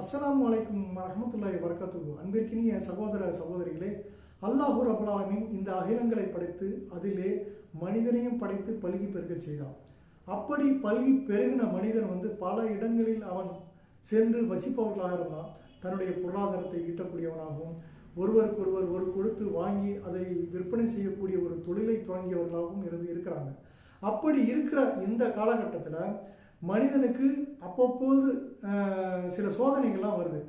அஸ்லாம் அலைக்கும் ரஹமத்துல்லாய் வரகாத்துகு அன்பிற்கினிய சகோதர சகோதரிகளே அல்லாஹூர் ரபுல்லாலமின் இந்த அகிலங்களை படைத்து அதிலே மனிதனையும் படைத்து பல்கி பெருகச் செய்தான். அப்படி பல்கி பெருகின மனிதன் வந்து பல இடங்களில் அவன் சென்று வசிப்பவர்களாக இருந்தான். தன்னுடைய பொருளாதாரத்தை ஈட்டக்கூடியவனாகவும் ஒருவருக்கொருவர் ஒரு கொடுத்து வாங்கி அதை விற்பனை செய்யக்கூடிய ஒரு தொழிலை தொடங்கியவர்களாகவும் இருந்து இருக்கிறாங்க. அப்படி இருக்கிற இந்த காலகட்டத்தில் மனிதனுக்கு அப்பப்போது சில சோதனைகள்லாம் வருது.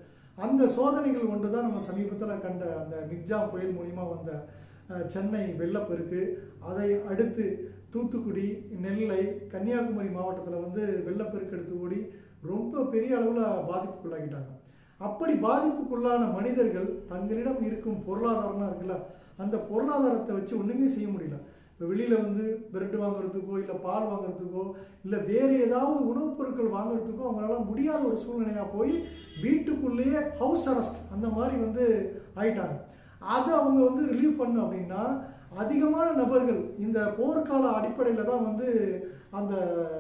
அந்த சோதனைகள் ஒன்று தான் நம்ம சமீபத்தில் கண்ட அந்த மிக்ஜா புயல் மூலிமா வந்த சென்னை வெள்ளப்பெருக்கு அதை அடுத்து தூத்துக்குடி நெல்லை கன்னியாகுமரி மாவட்டத்தில் வந்து வெள்ளப்பெருக்கு எடுத்து ஓடி ரொம்ப பெரிய அளவில் பாதிப்புக்குள்ளாகிட்டாங்க. அப்படி பாதிப்புக்குள்ளான மனிதர்கள் தங்களிடம் இருக்கும் பொருளாதாரம்லாம் இருக்குல்ல அந்த பொருளாதாரத்தை வச்சு ஒன்றுமே செய்ய முடியல. வெளியில் வந்து பிரெட் வாங்குறதுக்கோ இல்லை பால் வாங்குறதுக்கோ இல்லை வேறு ஏதாவது உணவுப் பொருட்கள் வாங்குறதுக்கோ அவங்களால முடியாத ஒரு சூழ்நிலையாக போய் வீட்டுக்குள்ளேயே ஹவுஸ் அரெஸ்ட் அந்த மாதிரி வந்து ஆயிட்டாங்க. அதை அவங்க வந்து ரிலீவ் பண்ணும் அப்படின்னா அதிகமான நபர்கள் இந்த போர்க்கால அடிப்படையில் தான் வந்து அந்த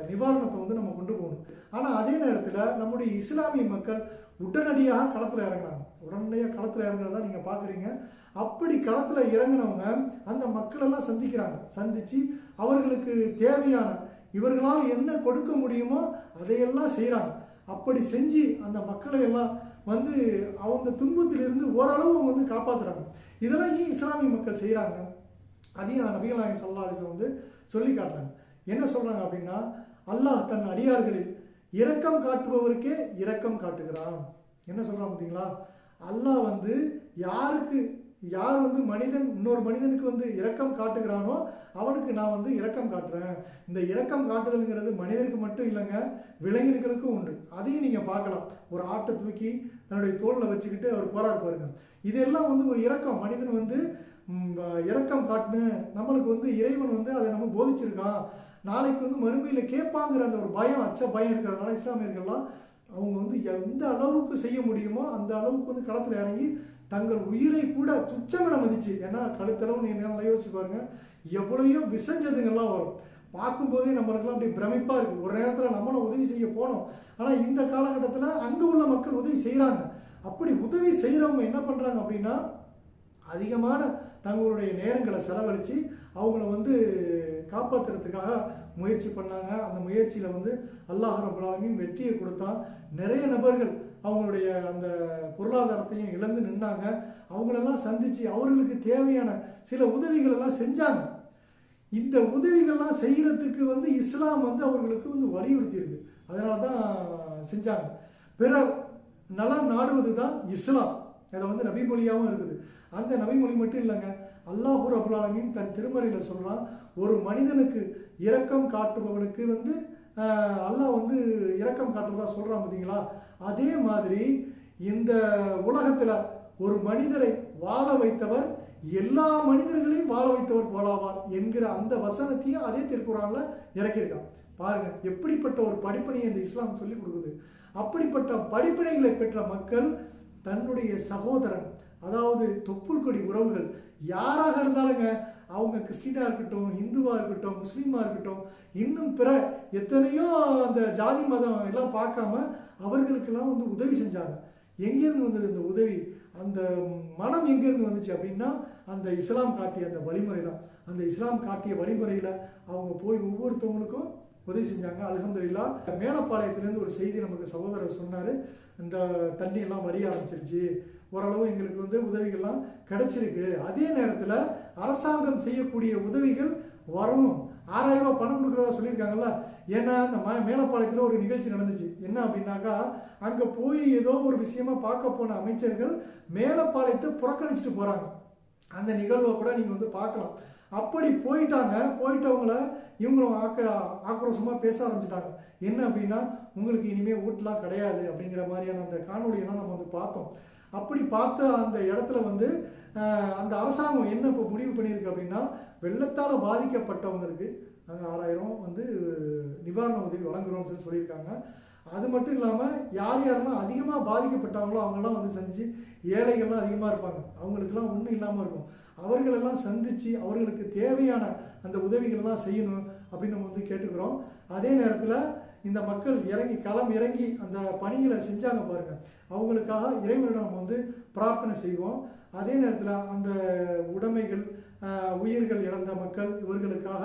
நிவாரணத்தை வந்து நம்ம கொண்டு போகணும். ஆனால் அதே நேரத்தில் நம்முடைய இஸ்லாமிய மக்கள் உடனடியாக களத்தில் இறங்கினாங்க உடனடியாக களத்தில் இறங்குறதா நீங்கள் பார்க்குறீங்க அப்படி களத்தில் இறங்கினவங்க அந்த மக்களெல்லாம் சந்திக்கிறாங்க. சந்தித்து அவர்களுக்கு தேவையான இவர்களால் என்ன கொடுக்க முடியுமோ அதையெல்லாம் செய்கிறாங்க அப்படி செஞ்சு அந்த மக்களை எல்லாம் வந்து அவங்க துன்பத்திலிருந்து ஓரளவு அவங்க வந்து காப்பாற்றுறாங்க இதெல்லாம் ஏன் இஸ்லாமிய மக்கள் செய்கிறாங்க அதையும் நபிகள் நாயகம் சல்லா வந்து சொல்லி காட்டுறாங்க. என்ன சொல்கிறாங்க அப்படின்னா அல்லாஹ் தன் அடியார்களில் இரக்கம் காட்டுபவருக்கே இரக்கம் காட்டுகிறான். என்ன சொல்கிறான் பார்த்தீங்களா? அல்லாஹ் வந்து யாருக்கு யார் வந்து மனிதன் இன்னொரு மனிதனுக்கு வந்து இரக்கம் காட்டுகிறானோ அவனுக்கு நான் வந்து இரக்கம் காட்டுறேன். இந்த இரக்கம் காட்டுதல்ங்கிறது மனிதனுக்கு மட்டும் இல்லைங்க விலங்கினங்களுக்கும் உண்டு. அதையும் நீங்கள் பார்க்கலாம். ஒரு ஆட்டை தூக்கி தன்னுடைய தோளில் வச்சுக்கிட்டு அவர் போறாரு பாருங்க. இதெல்லாம் வந்து ஒரு இரக்கம். மனிதன் வந்து இரக்கம் காட்டுன்னு நம்மளுக்கு வந்து இறைவன் வந்து அதை நம்ம போதிச்சிருக்கான். நாளைக்கு வந்து மறுமையில் கேட்பாங்கிற அந்த ஒரு பயம் அச்ச பயம் இருக்கிறதுனால இஸ்லாமியர்கள்லாம் அவங்க வந்து எந்த அளவுக்கு செய்ய முடியுமோ அந்த அளவுக்கு வந்து களத்தில் இறங்கி தங்கள் உயிரை கூட துச்சமென மதிச்சு ஏன்னா கழுத்தளவு நீங்கள் நல்லா யோசிச்சு பாருங்க எவ்வளையோ விசஞ்சதுங்கெல்லாம் வரும். பார்க்கும்போதே நம்மளுக்கெல்லாம் அப்படியே பிரமிப்பா இருக்கு. ஒரு நேரத்தில் நம்மளும் உதவி செய்ய போனோம். ஆனால் இந்த காலகட்டத்தில் அங்கே உள்ள மக்கள் உதவி செய்கிறாங்க அப்படி உதவி செய்கிறவங்க என்ன பண்ணுறாங்க அப்படின்னா அதிகமான தங்களுடைய நேரங்களை செலவழித்து அவங்கள வந்து காப்பாற்றுறதுக்காக முயற்சி பண்ணாங்க. அந்த முயற்சியில் வந்து அல்லாஹ் ரபுல் வெற்றியை கொடுத்தான். நிறைய நபர்கள் அவங்களுடைய அந்த பொருளாதாரத்தையும் இழந்து நின்னாங்க. அவங்களெல்லாம் சந்தித்து அவர்களுக்கு தேவையான சில உதவிகள் எல்லாம் செஞ்சாங்க. இந்த உதவிகள்லாம் செய்கிறதுக்கு வந்து இஸ்லாம் வந்து அவர்களுக்கு வந்து வலியுறுத்தியிருக்கு. அதனால தான் செஞ்சாங்க. பிறர் நலம் நாடுவது தான் இஸ்லாம். அதை வந்து நபிமொழியாகவும் இருக்குது. அந்த நபிமொழி மட்டும் இல்லைங்க. அல்லாஹூ ரபுல் தன் திருமறையில் சொல்கிறான் ஒரு மனிதனுக்கு இரக்கம் காட்டுபவனுக்கு வந்து அல்லாஹ் வந்து இரக்கம் காட்டுறதா சொல்கிறான் பார்த்தீங்களா? அதே மாதிரி இந்த உலகத்தில் ஒரு மனிதரை வாழ வைத்தவர் எல்லா மனிதர்களையும் வாழ வைத்தவர் போலாவார் என்கிற அந்த வசனத்தையும் அதே திருக்குறான்ல இறக்கியிருக்கான். பாருங்க எப்படிப்பட்ட ஒரு படிப்பினையை இந்த இஸ்லாம் சொல்லி கொடுக்குது. அப்படிப்பட்ட படிப்பினைகளை பெற்ற மக்கள் தன்னுடைய சகோதரன் அதாவது தொப்புள் கொடி உறவுகள். யாராக இருந்தாலுங்க அவங்க கிறிஸ்டினா இருக்கட்டும் இந்துவாக இருக்கட்டும் முஸ்லீமாக இருக்கட்டும் இன்னும் பிற எத்தனையோ அந்த ஜாதி மதம் எல்லாம் பார்க்காம அவர்களுக்கெல்லாம் வந்து உதவி செஞ்சாங்க. எங்கேருந்து வந்தது இந்த உதவி? அந்த மனம் எங்கேருந்து வந்துச்சு அப்படின்னா அந்த இஸ்லாம் காட்டிய அந்த வழிமுறை தான். அந்த இஸ்லாம் காட்டிய வழிமுறையில் அவங்க போய் ஒவ்வொருத்தவங்களுக்கும் உதவி செஞ்சாங்க. அல்ஹம்துலில்லா மேலப்பாளையத்துலேருந்து ஒரு செய்தி நமக்கு சகோதரர் சொன்னார். இந்த தண்ணி எல்லாம் வடிய ஆரம்பிச்சிருச்சு. ஓரளவு எங்களுக்கு வந்து உதவிகள்லாம் கிடைச்சிருக்கு. அதே நேரத்தில் அரசாங்கம் செய்யக்கூடிய உதவிகள் வரணும். ஆறாயிரம் ரூபாய் பணம் கொடுக்குறதா சொல்லியிருக்காங்கல்ல? ஏன்னா இந்த மே மேலப்பாளையத்தில் ஒரு நிகழ்ச்சி நடந்துச்சு. என்ன அப்படின்னாக்கா அங்கே போய் ஏதோ ஒரு விஷயமா பார்க்க போன அமைச்சர்கள் மேலப்பாளையத்தை புறக்கணிச்சிட்டு போகிறாங்க அந்த நிகழ்வை கூட நீங்கள் வந்து பார்க்கலாம். அப்படி போயிட்டாங்க. போயிட்டவங்கள இவங்களும் ஆக்க ஆக்ரோஷமாக பேச ஆரம்பிச்சிட்டாங்க. என்ன அப்படின்னா உங்களுக்கு இனிமேல் வீட்டுலாம் கிடையாது அப்படிங்கிற மாதிரியான அந்த காணொலியெல்லாம் நம்ம வந்து பார்த்தோம். அப்படி பார்த்த அந்த இடத்துல வந்து அந்த அரசாங்கம் என்ன இப்போ முடிவு பண்ணியிருக்கு அப்படின்னா வெள்ளத்தால் பாதிக்கப்பட்டவங்களுக்கு நாங்கள் ஆறாயிரம் வந்து நிவாரண உதவி வழங்குறோம்னு சொல்லி சொல்லியிருக்காங்க. அது மட்டும் இல்லாமல் யார் யாரெல்லாம் அதிகமாக பாதிக்கப்பட்டாங்களோ அவங்கெல்லாம் வந்து செஞ்சு ஏழைகள்லாம் அதிகமாக இருப்பாங்க. அவங்களுக்கெல்லாம் ஒன்றும் இல்லாமல் இருக்கும். அவர்களெல்லாம் சந்தித்து அவர்களுக்கு தேவையான அந்த உதவிகள்லாம் செய்யணும் அப்படின்னு நம்ம வந்து கேட்டுக்கிறோம். அதே நேரத்தில் இந்த மக்கள் இறங்கி களம் இறங்கி அந்த பணிகளை செஞ்சாங்க பாருங்கள் அவங்களுக்காக இறைவனிடம் நம்ம வந்து பிரார்த்தனை செய்வோம். அதே நேரத்தில் அந்த உடைமைகள் உயிர்கள் இழந்த மக்கள் இவர்களுக்காக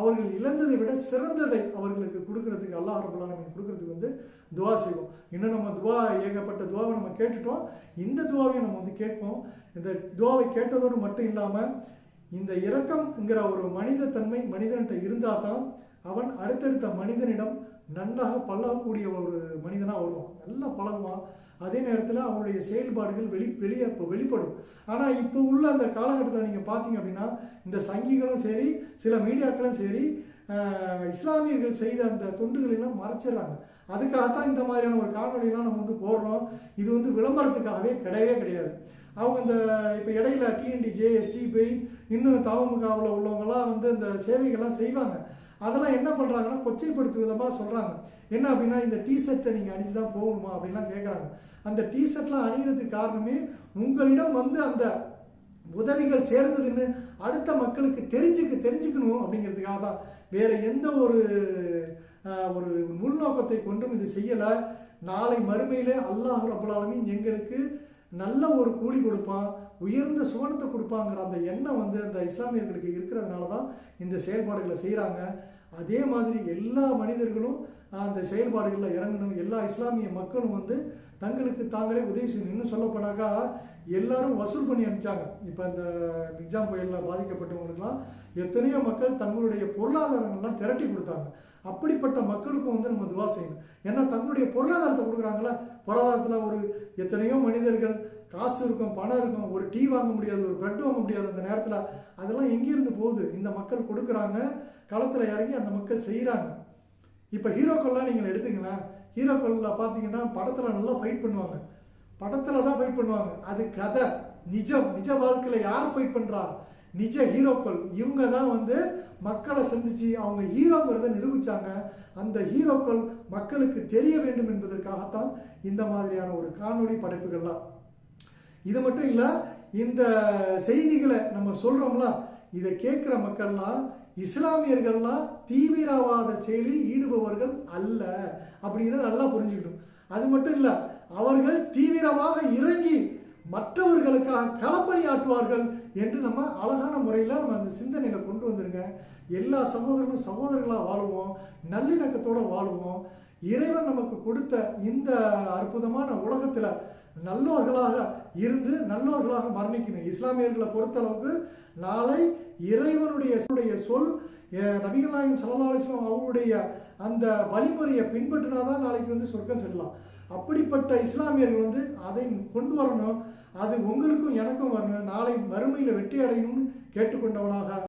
அவர்கள் இழந்ததை விட சிறந்ததை அவர்களுக்கு கொடுக்கறதுக்கு அல்லாஹ் ரபுல் கொடுக்கறதுக்கு வந்து துவா செய்வோம். இன்னும் நம்ம துவா ஏகப்பட்ட துவாவை நம்ம கேட்டுட்டோம். இந்த துவாவையும் நம்ம வந்து கேட்போம். இந்த துவாவை கேட்டதோடு மட்டும் இல்லாமல் இந்த இரக்கம்ங்கிற ஒரு மனித தன்மை மனிதன்கிட்ட இருந்தால் தான் அவன் அடுத்தடுத்த மனிதனிடம் நன்றாக பழகக்கூடிய ஒரு மனிதனாக வருவான். நல்லா பழகுவான். அதே நேரத்தில் அவனுடைய செயல்பாடுகள் வெளி வெளியே இப்போ வெளிப்படும். ஆனால் இப்போ உள்ள அந்த காலகட்டத்தில் நீங்கள் பார்த்தீங்க அப்படின்னா இந்த சங்கிகளும் சரி சில மீடியாக்களும் சரி இஸ்லாமியர்கள் செய்த அந்த தொண்டுகளெல்லாம் மறைச்சிடுறாங்க. அதுக்காகத்தான் இந்த மாதிரியான ஒரு காணொலியெல்லாம் நம்ம வந்து போடுறோம். இது வந்து விளம்பரத்துக்காகவே கிடையவே கிடையாது. அவங்க இந்த இப்போ இடையில டிஎன்டிஜே போய் இன்னும் தவமுகாவில் உள்ளவங்கலாம் வந்து இந்த சேவைகள்லாம் செய்வாங்க. அதெல்லாம் என்ன பண்ணுறாங்கன்னா கொச்சைப்படுத்து விதமாக சொல்கிறாங்க என்ன அப்படின்னா இந்த டிஷர்ட்டை நீங்கள் அணிஞ்சு தான் போகணுமா அப்படின்லாம் கேட்குறாங்க அந்த டிஷர்ட்லாம் அணிகிறதுக்கு காரணமே உங்களிடம் வந்து அந்த உதவிகள் சேர்ந்ததுன்னு அடுத்த மக்களுக்கு தெரிஞ்சுக்க தெரிஞ்சுக்கணும் அப்படிங்கிறதுக்காக தான். வேறு எந்த ஒரு ஒரு உள்நோக்கத்தை கொண்டும் இது செய்யலை. நாளை மறுமையிலே அல்லாஹ் ரபுல் எங்களுக்கு நல்ல ஒரு கூலி கொடுப்பான் உயர்ந்த சுவனத்தை கொடுப்பாங்கிற அந்த எண்ணம் வந்து அந்த இஸ்லாமியர்களுக்கு இருக்கிறதுனால தான் இந்த செயல்பாடுகளை செய்கிறாங்க அதே மாதிரி எல்லா மனிதர்களும் அந்த செயல்பாடுகளில் இறங்கணும். எல்லா இஸ்லாமிய மக்களும் வந்து தங்களுக்கு தாங்களே உதவி செய்யணும். இன்னும் சொல்லப்போனாக்கா எல்லாரும் வசூல் பண்ணி அனுப்பிச்சாங்க. இப்போ இந்த எக்ஸாம் புயலில் பாதிக்கப்பட்டவங்களுக்குலாம் எத்தனையோ மக்கள் தங்களுடைய பொருளாதாரங்கள்லாம் திரட்டி கொடுத்தாங்க. அப்படிப்பட்ட மக்களுக்கும் வந்து நம்ம துவா செய்யணும். ஏன்னா தங்களுடைய பொருளாதாரத்தை கொடுக்குறாங்களா? பொருளாதாரத்தில் ஒரு எத்தனையோ மனிதர்கள் காசு இருக்கும் பணம் இருக்கும் ஒரு டீ வாங்க முடியாது ஒரு பிரெட் வாங்க முடியாது அந்த நேரத்தில். அதெல்லாம் எங்கேருந்து போகுது? இந்த மக்கள் கொடுக்குறாங்க களத்தில் இறங்கி அந்த மக்கள் செய்கிறாங்க இப்போ ஹீரோக்கள்லாம் நீங்கள் எடுத்துங்களேன் ஹீரோக்களில் பார்த்தீங்கன்னா படத்தில் நல்லா ஃபைட் பண்ணுவாங்க. படத்தில் தான் ஃபைட் பண்ணுவாங்க. அது கதை. நிஜம். நிஜ வாழ்க்கையில் யார் ஃபைட் பண்ணுறா நிஜ ஹீரோக்கள். இவங்க தான் வந்து மக்களை சந்திச்சு அவங்க ஹீரோங்கிறத நிரூபிச்சாங்க. அந்த ஹீரோக்கள் மக்களுக்கு தெரிய வேண்டும் என்பதற்காகத்தான் இந்த மாதிரியான ஒரு காணொளி படைப்புகள்லாம். இது மட்டும் இல்லை இந்த செய்திகளை நம்ம சொல்கிறோம்ல இதை கேட்குற மக்கள்லாம் இஸ்லாமியர்கள்லாம் தீவிரவாத செயலில் ஈடுபவர்கள் அல்ல அப்படிங்கிறத நல்லா புரிஞ்சுக்கணும். அது மட்டும் இல்லை அவர்கள் தீவிரமாக இறங்கி மற்றவர்களுக்காக களப்பணி ஆற்றுவார்கள் என்று நம்ம அழகான முறையில் நம்ம அந்த சிந்தனையில கொண்டு வந்துருங்க எல்லா சகோதரர்களும் சகோதரர்களாக வாழுவோம் நல்லிணக்கத்தோடு வாழுவோம். இறைவன் நமக்கு கொடுத்த இந்த அற்புதமான உலகத்தில் நல்லோர்களாக இருந்து நல்லோர்களாக மரணிக்கணும். இஸ்லாமியர்களை பொறுத்தளவுக்கு நாளை இறைவனுடைய சொல் சொல் அஹ், நபிகள் நாயகம் அவருடைய அந்த வழிமுறையை பின்பற்றினாதான் நாளைக்கு வந்து சொர்க்கம் செல்லலாம். அப்படிப்பட்ட இஸ்லாமியர்கள் வந்து அதை கொண்டு வரணும். அது உங்களுக்கும் எனக்கும் வரணும். நாளை மறுமையில் வெற்றி அடையணும்னு கேட்டுக்கொண்டவனாக